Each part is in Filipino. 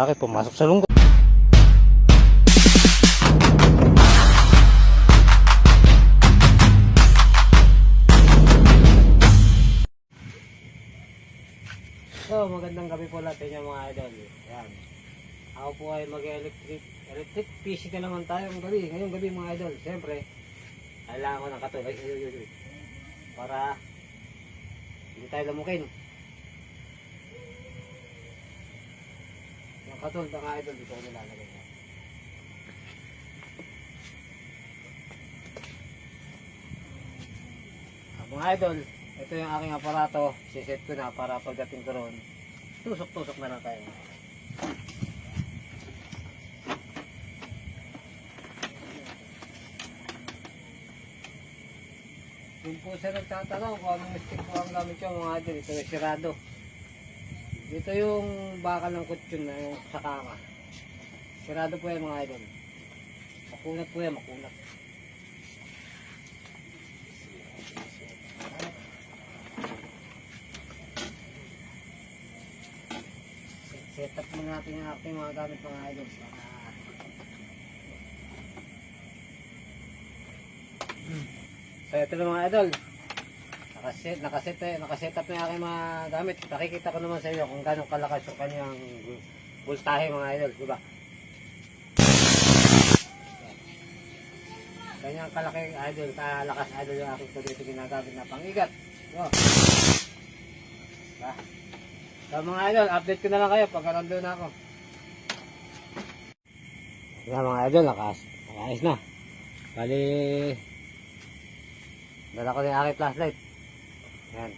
lalaki pumasok sa lunggo. So, magandang gabi po natin yung mga idol. Yan. Ako po ay mag-electric. Electric ka naman tayo ng gabi. Ngayong gabi mga idol. Siyempre, kailangan ko ng ay. Para hindi tayo lamukin. Yung katul mga idol, dito ko nilalagay. Ah, Mga idol, ito yung aking aparato. Siset ko na para pagdating ko roon. Tusok-tusok na lang tayo. Yung po siya nagtatanong kung anong stick po ang gamit ko mga idol. Ito yung sirado. Ito yung bakal ng kutsyon na yung sa kama. Sirado po yan mga idol. Makunat po yan, makunat. Set up muna natin yung ating mga gamit mga idol. Para... So ito na mga idol. Nakaset, nakaset, nakaset up na yung aking mga gamit. Nakikita ko naman sa iyo kung gano'ng kalakas yung kanyang voltahe mga idol, di ba? Kanyang kalaki idol, kalakas idol yung aking dito ginagamit na pangigat. Yo. Diba? So mga idol, update ko na lang kayo pag nandun na ako. Yan mga idol, nakas, nakaayos na. Bali, dala ko na aking flashlight. Yan.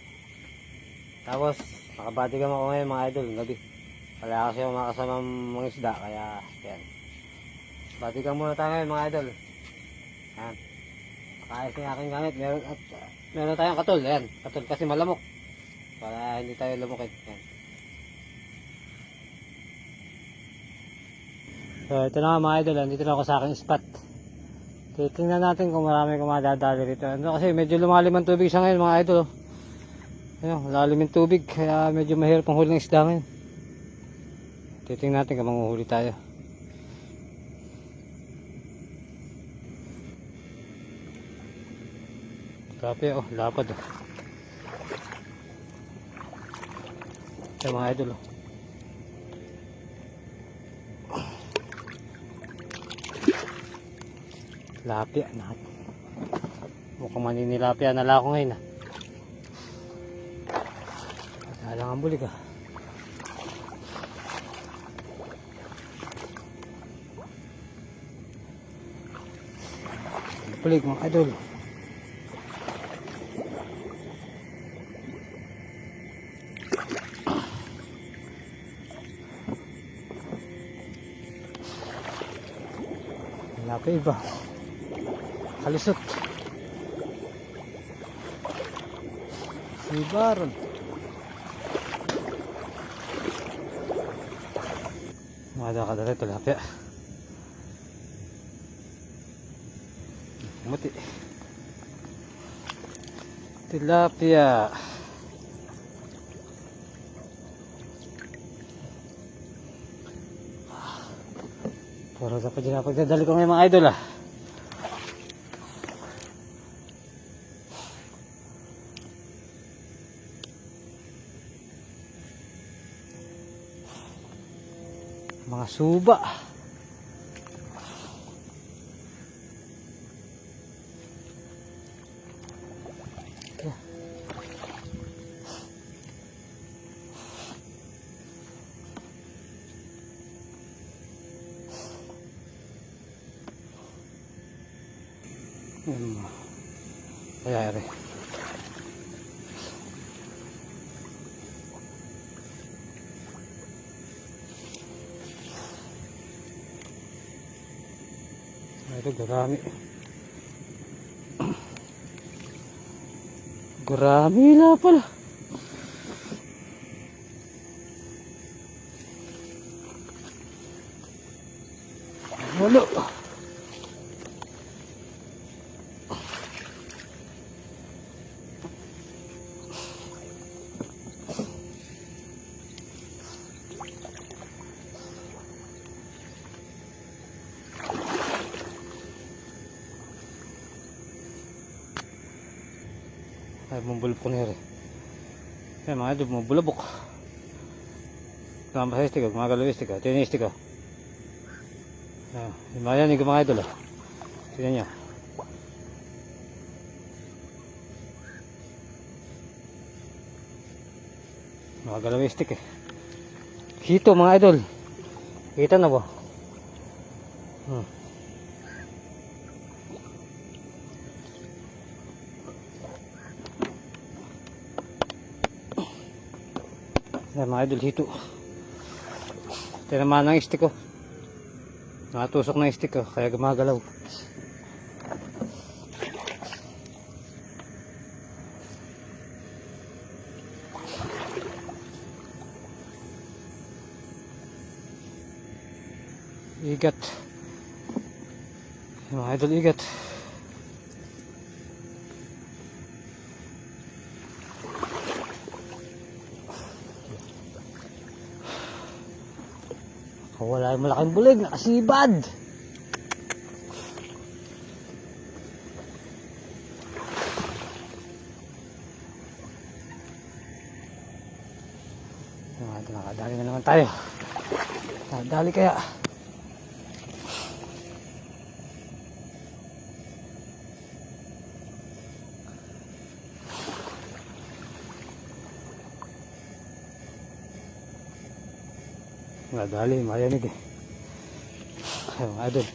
Tapos, nakabadigan ako ngayon mga idol, gabi. Wala kasi yung mga kasamang mga isda, kaya, yan. Badigan muna tayo ngayon mga idol. Yan. Nakaayos na aking gamit. Meron, at, uh, meron tayong katol, yan. Katol kasi malamok. Para hindi tayo lamukin. Yan. So, ito na nga mga idol, andito na ako sa aking spot. Titingnan natin kung marami kung madadali rito. Ano kasi medyo lumalim ang tubig sa ngayon mga idol. oh. Ayun, lalim yung tubig kaya medyo mahirap ang huli ng isda ngayon. Titingnan natin kung manguhuli tayo. Grabe oh, lapad oh. Ito mga idol oh. Lapia na. Mukhang maninilapia na lang ako ngayon ah. Wala lang ang bulig ah. Bulig mga idol. Pa iba. Kalisot. Sibaron. Mada ka dali tilapia. Muti. Tilapia. Puro dapat dyan ako dadali ko ngayon mga idol ah. Suba. Hmm. Kaya rin. Ito garami. Garami na pala. Walo. Ay, bumubulok ko nere. Ay, mga idol, bumubulabok. Tama sa istiko, mga galaw istiko. Ito yung istiko. Ah, yung mga yan, yung mga idol. ah. Tingnan nyo. Mga galaw istik eh. Hito mga idol. Kita na ba? Hmm. Yan mga idol hito. Tinamaan ng stick ko. Nakatusok ng stick ko kaya gumagalaw. Igat. Mga idol igat. Wala yung malaking bulig, nakasibad. Nakadali na naman tayo. Nakadali kaya. Nakadali, mayanig eh. Ay, mga idol.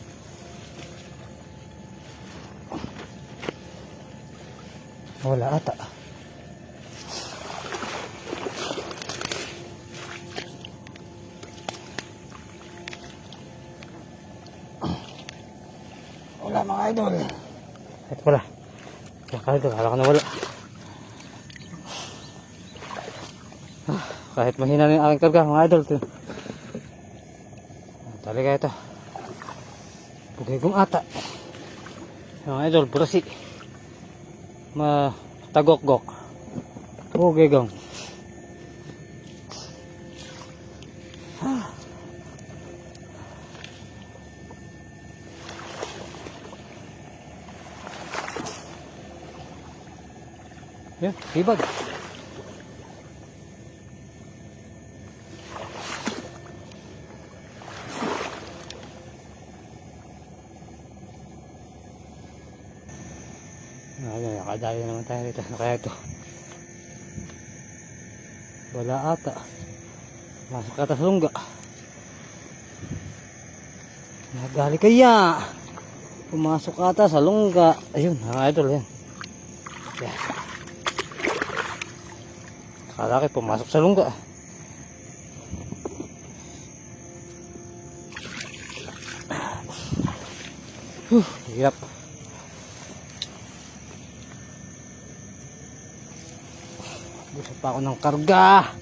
Wala ata. Wala mga idol. Ito pala. Kaya ito, kala ko na wala. Ah, kahit mahina na yung aking karga mga idol. Talaga ito. Bugay ata. Mga idol, burasi. Ma tagok-gok. Bugay gong. Yan, ibag. Ano, nakadali naman tayo dito. Kaya ito? Wala ata. Masok ata sa lungga. Nagali kaya. Pumasok ata sa lungga. Ayun, mga idol yan. Yan. Kalaki pumasok sa lungga. Huh, hirap. Gusto pa ako ng karga.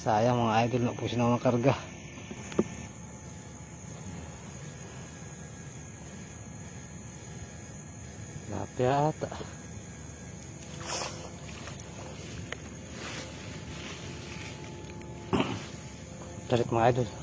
Sayang mga idol, napusin ako ng karga. Lapya ata. Tarik mga idol.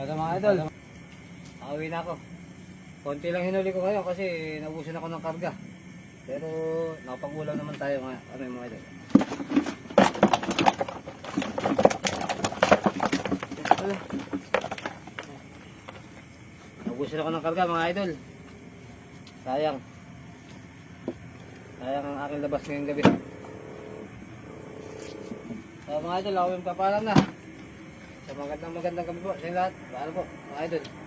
Ito mga idol. Pauwi na ako. Konti lang hinuli ko ngayon kasi naubusan ako ng karga. Pero nakapag-ulam naman tayo mga, ano yung mga idol. Naubusan ako ng karga mga idol. Sayang. Sayang ang aking labas ngayong gabi. So mga idol, ako yung papalam na. Magandang magandang gabi po sa lahat. Paano po mga idol.